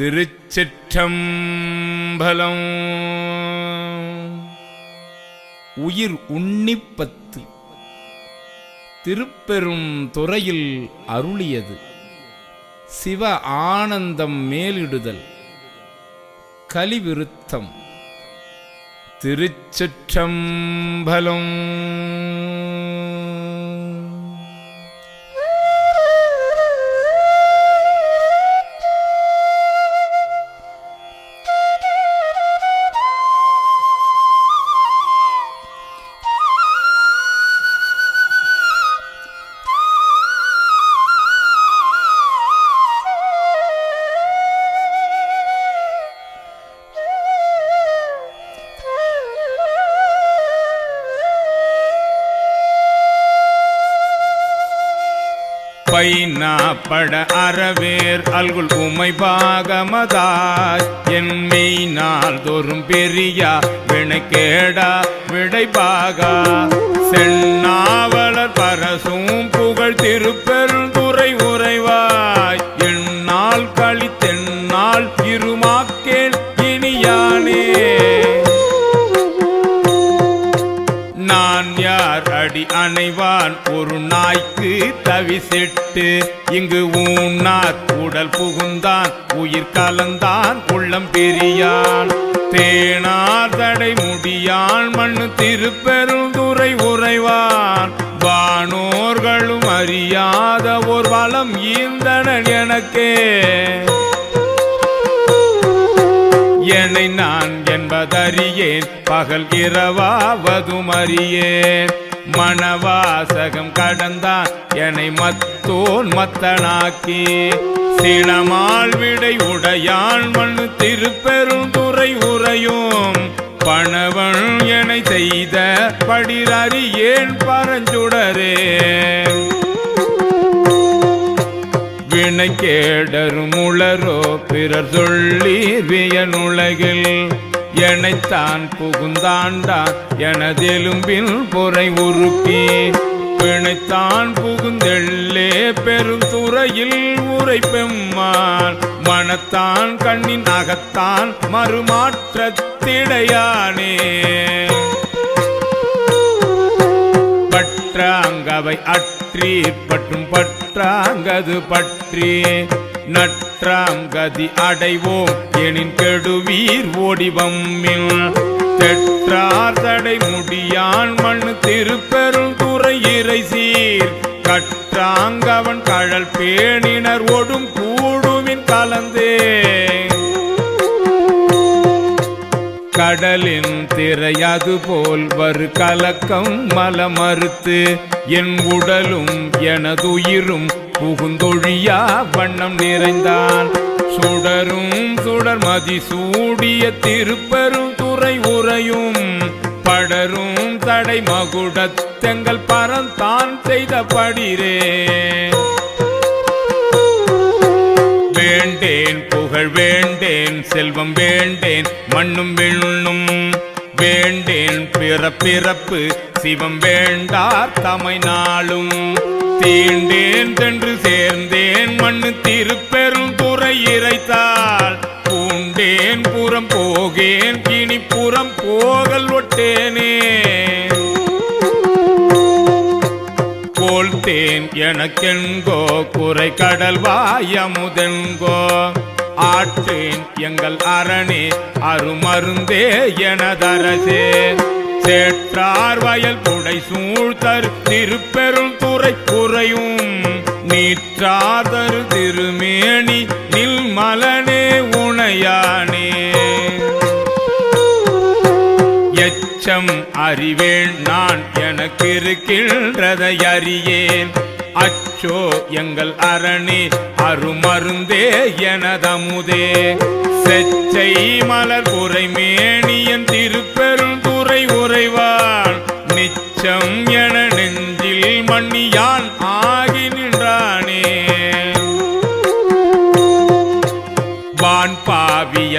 திருச்சிற்றம்பலம். உயிர் உன்னிப்பத்து திருப்பெரும் துறையில் அருளியது. சிவ ஆனந்தம் மேலிடுதல். கலிவிருத்தம். திருச்சிற்றம்பலம். பைனா பட அறவேர் அல்குல் உமை பாகமதாய் என் மெய்னால் தோறும் பெரியா வினைக்கேடா விடைபாகா. சென்னாவலர் பரசும் புகழ் திருப்பெருந்துறை உறைவாய். எந்நாள் கழித்தென்னால் இருமாக்கேன் இனியானே. அடி அணைவான் ஒரு நாய்க்கு தவிசிட்டு இங்கு ஊன்னா உடல் புகுந்தான் உயிர் கலந்தான் உள்ளம் பெரியான். தேனார் தடை முடியான் மண்ணு திருப்பெருந்துரை உறைவான். வானோர்களும் அறியாத ஒரு வளம் ஈந்தனன் எனக்கே. என்னை நான் என்பதறியேன் பகல் இரவாவதும் அறியேன். மணவாசகம் கடந்தான் என்னை மத்தோன் மத்தனாக்கி. சினமால் விடை உடையான் மண்ணு திருப்பெருந்துறை உறையும். பணவன் என செய்த படிரறி ஏன் பரஞ்சுடரே. வினை கேடரும் உளரோ பிறர் சொல்லி வியனுலகில். எனைத்தான் புகுந்தாண்டான் எனதெலும்பின் பொறை உருக்கி. பிணைத்தான் புகுந்தெள்ளே பெருந்துறையில் உரை பெம்மான் மனத்தான் கண்ணின் அகத்தான் மறுமாற்றத்திடையானே. பற்றாங்கவை அற்றி பற்றும் பற்றாங்கது பற்றி. தெற்றாம் கதி அடைவோம். எனின் கெடுவீர் ஓடிவம்மில். தெற்றார் தடை முடியான் மண் திருப்பெரும் துறை இறை சீர் கற்றாங்கவன் கழல் பேணினர் ஓடும் கூடுமின் கலந்தே. கடலின் திரையது போல் வரு கலக்கம் மலமறுத்து. என் உடலும் எனதுயிரும் புகுந்தொழியா வண்ணம் நிறைந்தான். சுடரும் சுடர் மதி சூடிய திருப்பெரும் துறை உறையும். படரும் தடை மகுடத்தெங்கள் பரந்தான் செய்த படிரே. வேண்டேன் புகழ் வேண்டேன் செல்வம் வேண்டேன் மண்ணும் விண்ணும் வேண்டேன். பிறப்பிறப்பு சிவம் வேண்டார் தமை நாளும். தீண்டேன் தென்று சேர்ந்தேன். மண்ணு திருப்பெரும் துறை இறைத்தாள். பூண்டேன் புறம் போகேன். இனி புறம் போகல் ஒட்டேனே. கோல்தேன் எனக்கென்கோ குறை கடல் வாயமுதென்கோ. ஆற்றேன் எங்கள் அரணே அருமருந்தே எனதரசே. சேற்றார் வயல் புடை சூழ்த்தர் திரு பெரும் துறை குறையும். நீற்றாதரு திருமேணி நில் மலனே உணையானே. எச்சம் அறிவேன் நான் எனக்கு இருக்கின்றதை அறியேன். அச்சோ எங்கள் அரணே அருமருந்தே எனதமுதே. செச்சை மலர் குறை மேணியன் திருப்பெருந்துரை உறைவா.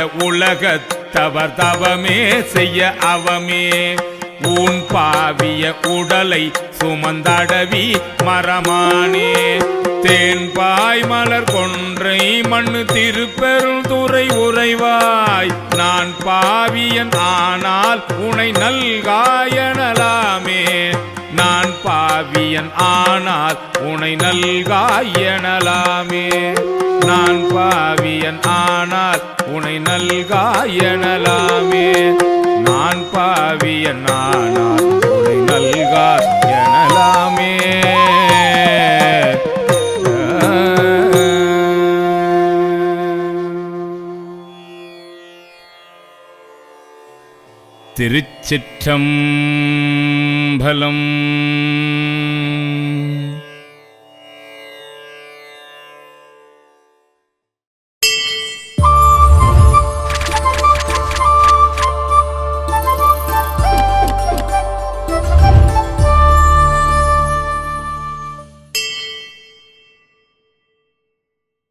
பாவிய உலகத்தவர் தவமே செய்ய அவமே. ஊன் பாவிய உடலை சுமந்தடவி மரமானே. தேன்பாய் மலர் கொன்றை மண் திருப்பெருந்துறை உறைவாய். நான் பாவியன் ஆனால் உனை நல்காயனலாமே. நான் பாவியன் ஆனால் உனை நல்காயனலாமே நான் பாவியன் ஆனால் உனை நல்காயனலாமே நான் பாவியன் ஆனால் உனை நல்காயனலாமே திருச்சிற்றம்பலம்.